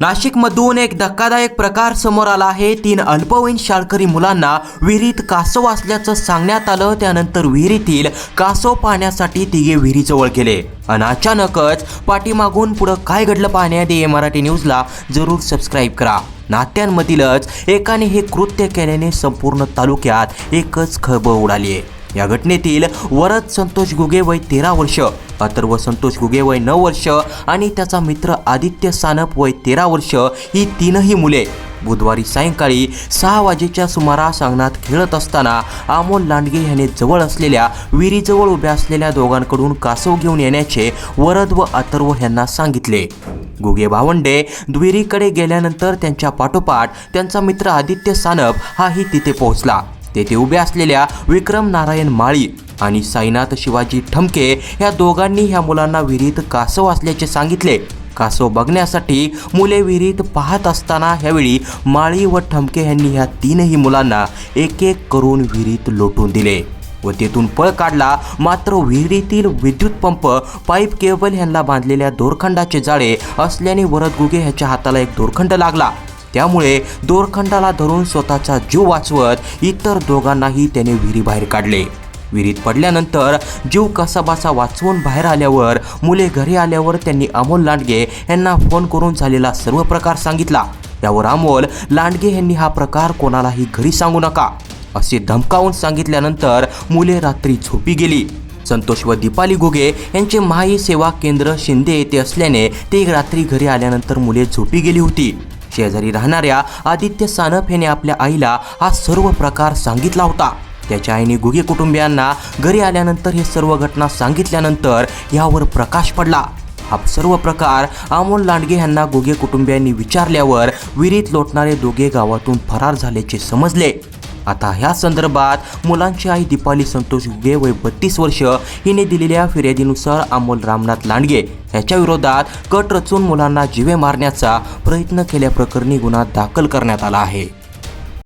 नाशिकमधून एक धक्कादायक प्रकार समोर आला आहे. तीन अल्पवयीन शाळकरी मुलांना विहिरीत कासव असल्याचं सांगण्यात आलं. त्यानंतर विहिरीतील कासव पाहण्यासाठी तिघे विहिरीजवळ गेले. आणि अचानकच पाठीमागून पुढं काय घडलं पाहण्याआधी मराठी न्यूजला जरूर सबस्क्राईब करा. नात्यांमधीलच एकाने हे कृत्य केल्याने संपूर्ण तालुक्यात एकच खळबळ उडाली आहे. या घटनेतील वरद संतोष गुगे वय तेरा वर्ष. अथर्व संतोष गुगे वय नऊ वर्ष आणि त्याचा मित्र आदित्य सानप वय तेरा वर्ष ही तीनही मुले बुधवारी सायंकाळी सहा वाजेच्या सुमारास अंगणात खेळत असताना अमोल लांडगे याने जवळ असलेल्या विहिरीजवळ उभ्या असलेल्या दोघांकडून कासव घेऊन येण्याचे वरद व अथर्व यांना सांगितले. गुगे भावंडे विहिरीकडे गेल्यानंतर त्यांच्या पाठोपाठ त्यांचा मित्र आदित्य सानप हाही तिथे पोहोचला. तेथे उभे असलेल्या विक्रम नारायण माळी आणि साईनाथ शिवाजी ठमके या दोघांनी ह्या मुलांना विहिरीत कासव असल्याचे सांगितले. कासव बघण्यासाठी मुले विहिरीत पाहत असताना ह्यावेळी माळी व ठमके यांनी ह्या तीनही मुलांना एक एक करून विहिरीत लोटून दिले व तेथून पळ काढला. मात्र विहिरीतील विद्युत पंप पाईप केबल यांना बांधलेल्या दोरखंडाचे जाळे असल्याने वरद गुगे ह्याच्या हाताला एक दोरखंड लागला. त्यामुळे दोरखंडाला धरून स्वतःचा जीव वाचवत इतर दोघांनाही त्याने विहिरीबाहेर काढले. विहिरीत पडल्यानंतर जीव कसाबाचा वाचवून बाहेर आल्यावर मुले घरी आल्यावर त्यांनी अमोल लांडगे यांना फोन करून झालेला सर्व प्रकार सांगितला. यावर अमोल लांडगे यांनी हा प्रकार कोणालाही घरी सांगू नका असे धमकावून सांगितल्यानंतर मुले रात्री झोपी गेली. संतोष व दीपाली गुगे यांचे महाई सेवा केंद्र शिंदे येथे असल्याने ते रात्री घरी आल्यानंतर मुले झोपी गेली होती. शेजारी राहणाऱ्या आदित्य सानप याने आपल्या आईला हा सर्व प्रकार सांगितला होता. त्याच्या आईने गुगे कुटुंबियांना घरी आल्यानंतर हे सर्व घटना सांगितल्यानंतर यावर प्रकाश पडला. हा सर्व प्रकार अमोल लांडगे यांना गुगे कुटुंबियांनी विचारल्यावर विहिरीत लोटणारे दोघे गावातून फरार झाल्याचे समजले. आता ह्या संदर्भात मुलांची आई दीपाली संतोष गुगे वय बत्तीस वर्ष हिने दिलेल्या फिर्यादीनुसार अमोल रामनाथ लांडगे याच्या विरोधात कट रचून मुलांना जीवे मारण्याचा प्रयत्न केल्याप्रकरणी गुन्हा दाखल करण्यात आला आहे.